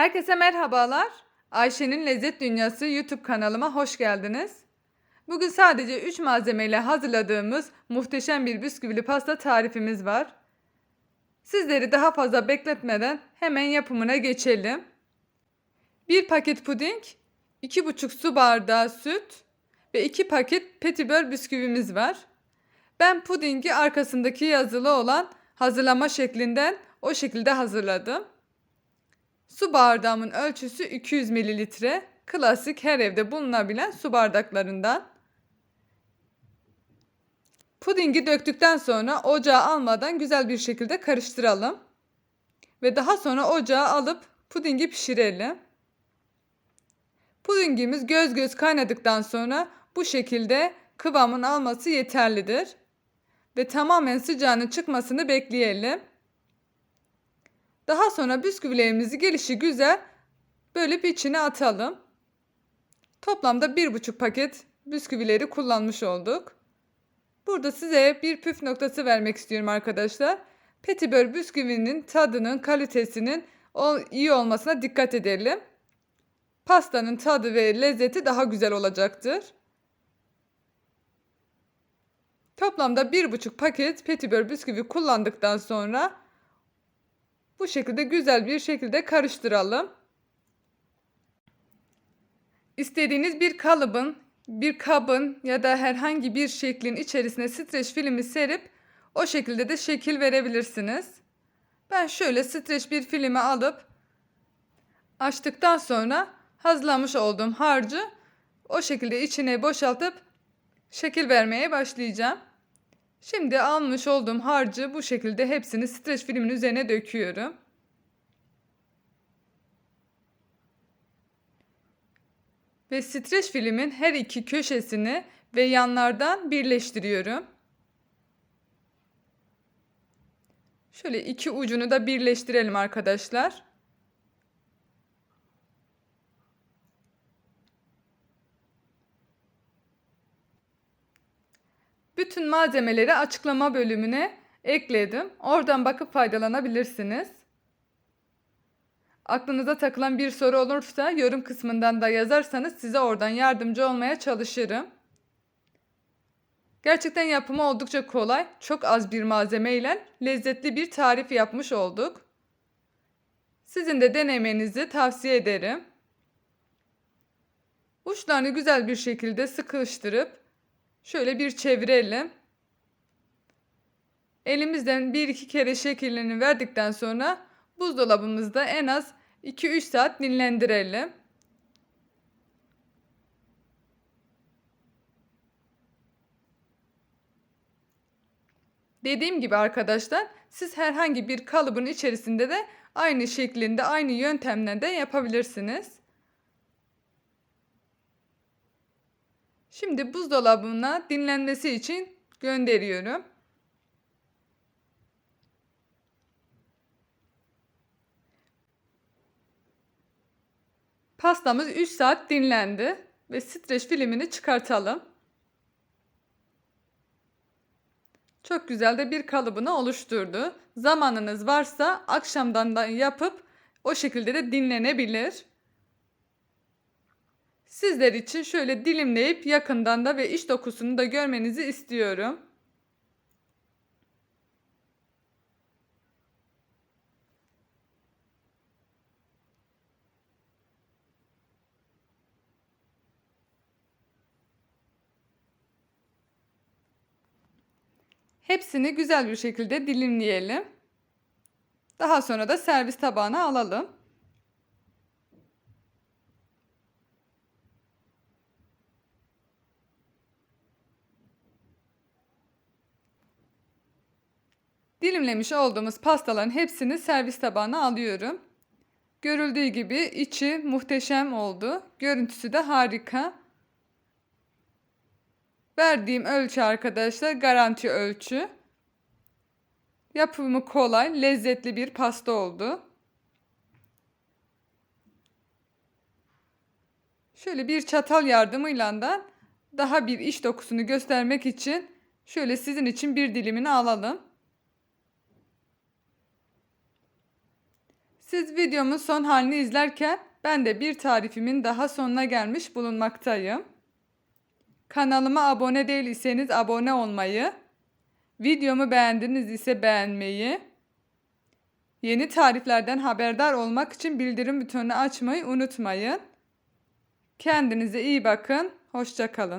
Herkese merhabalar. Ayşe'nin Lezzet Dünyası YouTube kanalıma hoş geldiniz. Bugün sadece 3 malzemeyle hazırladığımız muhteşem bir bisküvili pasta tarifimiz var. Sizleri daha fazla bekletmeden hemen yapımına geçelim. 1 paket puding, 2,5 su bardağı süt ve 2 paket petibör bisküvimiz var. Ben pudingi arkasındaki yazılı olan hazırlama şeklinden o şekilde hazırladım. Su bardağımın ölçüsü 200 mililitre. Klasik her evde bulunabilen su bardaklarından. Pudingi döktükten sonra ocağa almadan güzel bir şekilde karıştıralım. Ve daha sonra ocağa alıp pudingi pişirelim. Pudingimiz göz göz kaynadıktan sonra bu şekilde kıvamın alması yeterlidir. Ve tamamen sıcağının çıkmasını bekleyelim. Daha sonra bisküvilerimizi gelişi güzel bölüp içine atalım. Toplamda 1,5 paket bisküvileri kullanmış olduk. Burada size bir püf noktası vermek istiyorum arkadaşlar. Petibör bisküvinin tadının, kalitesinin iyi olmasına dikkat edelim. Pastanın tadı ve lezzeti daha güzel olacaktır. Toplamda 1,5 paket petibör bisküvi kullandıktan sonra bu şekilde güzel bir şekilde karıştıralım. İstediğiniz bir kalıbın, bir kabın ya da herhangi bir şeklin içerisine streç filmi serip o şekilde de şekil verebilirsiniz. Ben şöyle streç bir filmi alıp açtıktan sonra hazırlamış olduğum harcı o şekilde içine boşaltıp şekil vermeye başlayacağım. Şimdi almış olduğum harcı bu şekilde hepsini streç filmin üzerine döküyorum. Ve streç filmin her iki köşesini ve yanlardan birleştiriyorum. Şöyle iki ucunu da birleştirelim arkadaşlar. Bütün malzemeleri açıklama bölümüne ekledim. Oradan bakıp faydalanabilirsiniz. Aklınıza takılan bir soru olursa yorum kısmından da yazarsanız size oradan yardımcı olmaya çalışırım. Gerçekten yapımı oldukça kolay. Çok az bir malzemeyle lezzetli bir tarif yapmış olduk. Sizin de denemenizi tavsiye ederim. Uçlarını güzel bir şekilde sıkıştırıp Şöyle bir çevirelim. Elimizden bir iki kere şekilini verdikten sonra buzdolabımızda en az 2-3 saat dinlendirelim. Dediğim gibi arkadaşlar siz herhangi bir kalıbın içerisinde de aynı şeklinde aynı yöntemle de yapabilirsiniz. Şimdi buzdolabına dinlenmesi için gönderiyorum. Pastamız 3 saat dinlendi ve streç filmini çıkartalım. Çok güzel de bir kalıbını oluşturdu. Zamanınız varsa akşamdan da yapıp o şekilde de dinlenebilir. Sizler için şöyle dilimleyip yakından da ve iç dokusunu da görmenizi istiyorum. Hepsini güzel bir şekilde dilimleyelim. Daha sonra da servis tabağına alalım. Dilimlemiş olduğumuz pastaların hepsini servis tabağına alıyorum. Görüldüğü gibi içi muhteşem oldu. Görüntüsü de harika. Verdiğim ölçü arkadaşlar garanti ölçü. Yapımı kolay, lezzetli bir pasta oldu. Şöyle bir çatal yardımıyla da daha bir iç dokusunu göstermek için şöyle sizin için bir dilimini alalım. Siz videomun son halini izlerken ben de bir tarifimin daha sonuna gelmiş bulunmaktayım. Kanalıma abone değil iseniz abone olmayı, videomu beğendiniz ise beğenmeyi, yeni tariflerden haberdar olmak için bildirim butonunu açmayı unutmayın. Kendinize iyi bakın, hoşça kalın.